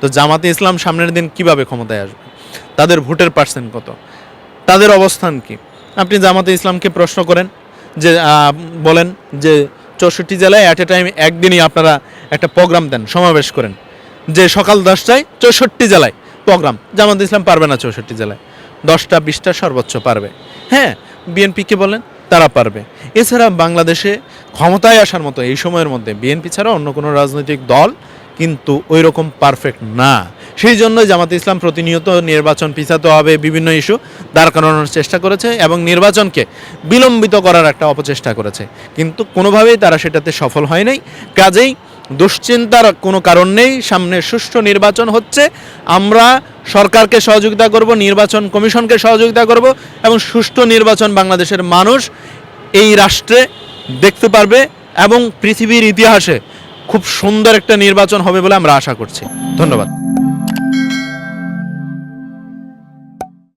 তো জামাতে ইসলাম সামনের দিন কীভাবে ক্ষমতায় আসবে? তাদের ভোটের পার্সেন্ট কত? তাদের অবস্থান কি? আপনি জামাতে ইসলামকে প্রশ্ন করেন যে বলেন যে চৌষট্টি জেলায় অ্যাট এ টাইম একদিনই আপনারা একটা প্রোগ্রাম দেন, সমাবেশ করেন। যে সকাল দশটায় চৌষট্টি জেলায় প্রোগ্রাম জামাত ইসলাম পারবে না চৌষট্টি জেলায়। দশটা, বিশটা সর্বোচ্চ পারবে। হ্যাঁ বিএনপিকে বলেন, তারা পারবে। এছাড়া বাংলাদেশে ক্ষমতায় আসার মতো এই সময়ের মধ্যে বিএনপি ছাড়া অন্য কোনো রাজনৈতিক দল কিন্তু ওই রকম পারফেক্ট না। সেই জন্যই জামাতে ইসলাম প্রতিনিয়ত নির্বাচন পিছাতে হবে বিভিন্ন ইস্যু দাঁড় করানোর চেষ্টা করেছে এবং নির্বাচনকে বিলম্বিত করার একটা অপচেষ্টা করেছে। কিন্তু কোনোভাবেই তারা সেটাতে সফল হয় নাই। কাজেই দুশ্চিন্তার কোনো কারণ নেই। সামনে সুষ্ঠু নির্বাচন হচ্ছে। আমরা সরকারকে সহযোগিতা করব, নির্বাচন কমিশনকে সহযোগিতা করব এবং সুষ্ঠু নির্বাচন বাংলাদেশের মানুষ এই রাষ্ট্রে দেখতে পারবে এবং পৃথিবীর ইতিহাসে খুব সুন্দর একটা নির্বাচন হবে বলে আমরা আশা করছি। ধন্যবাদ।